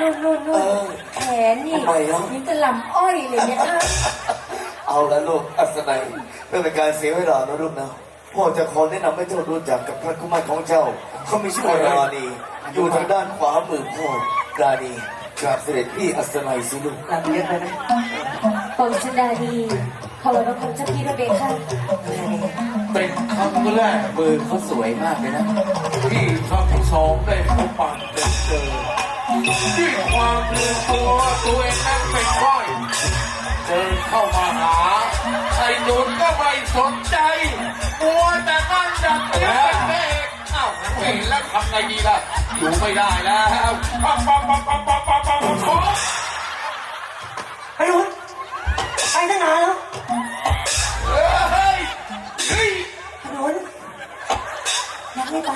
นู่นนู่นนู่นอแขนนี่ทำไมเนอะ นี่กระหลำอ้อยเลยเนี่ยอะเอาละลูกอัศนัยเพื่อเป็นการเสียเวลานะลูกนะพ่อจะขอแนะนำให้เจ้ารู้จักกับพระกุมารของเจ้า เขามีชื่อว่าราณีอยู่ทางด้านขวามือพ่อราณีกราบเสด็จพี่อัศนัยสิลูกหลับเยอะไปไหมปองชดาดีขอรับของเจ้าพี่ระเบค่ะเป็นครั้งแรกมือเขาสวยมากเลยนะที่ครั้งที่สองได้พบ ลืมตัวว่าตัวเองนั้นเป็นก้อยเดินเข้ามาหาไอ้หนุนก็ไม่สนใจมัวแต่นั่งดักเลี้ยงเด็กเอ้าเห็นแล้วทำไงดีล่ะอยู่ไม่ได้แล้วปั๊บปั๊บปั๊บปั๊บปั๊บปั๊บปั๊บปั๊บไปดูไปตั้งนานแล้วเฮ้ยเฮ้ยถนนยังไม่ไป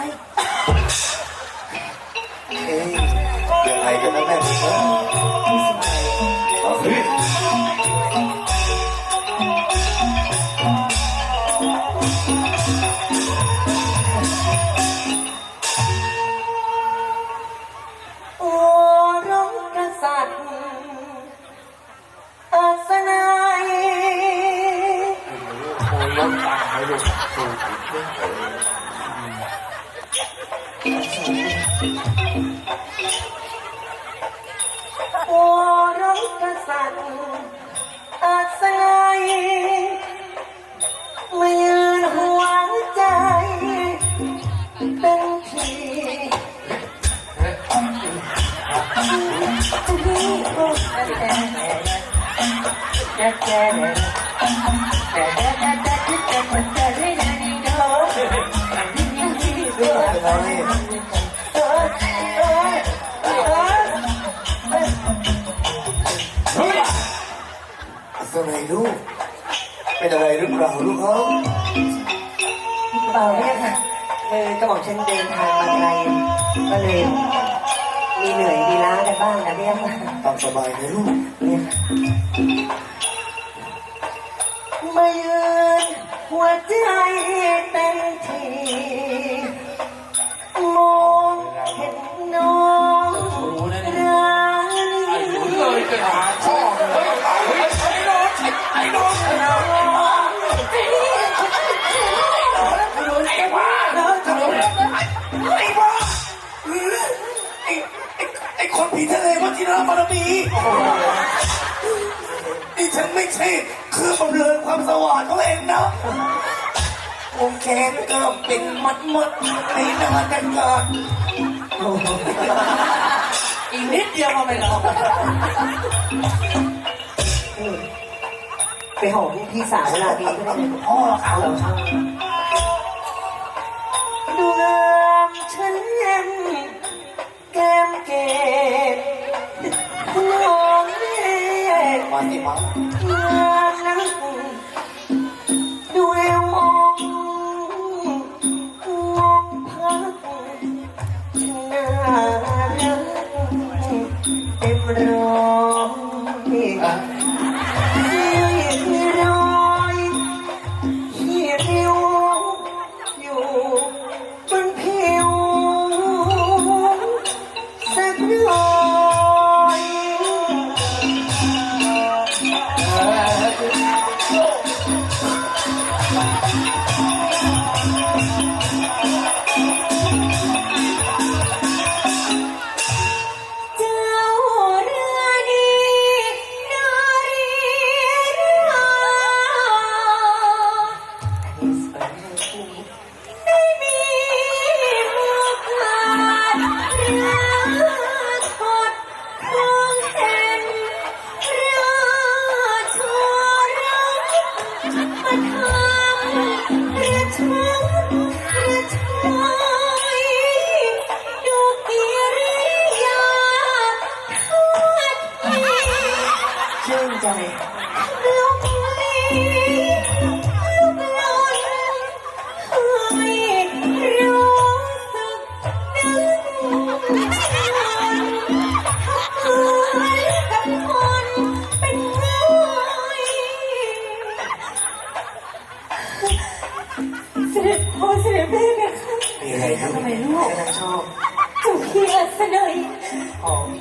เอะไงกันนะแม่พี่เอาสิโอ้ร้องกษัตริย์อัศนัยโอ้ยล้นตาให้ลูกโเอัศนัยลูกเป็นอะไรหรือเปล่าลูกเขาเปล่าเนี่ค่ะคือกระบอกฉันเดินทางมาไกลก็เลย มีเหนื่อยมีล้ากันบ้างนะเนี่ยค่ะตามสบายนะลูกเนี่ยมายืนหัวใจเต็มทีมองเห็นน้องรักไอ้หนุนเลยจะหา คนผีทะเลวัชิระบารมีนี่ฉันไม่ใช่เครือบำเรอความสว่างเขาเองนะวงแขนก็เป็นมัดมัดๆในนานกันกาดอีกนิดเดียวมาไปหรอกไปหอมพี่สาวลาดีก็ได้พ่อเขาดูงามฉันเย็นแก้มเก มาสิมาง ชื่นใจ เสด็จพ่อเสด็จแม่เนี่ยค่ะมีอะไรครับทำไมลูกกำลังชอบ จุกเคียดเสนย อ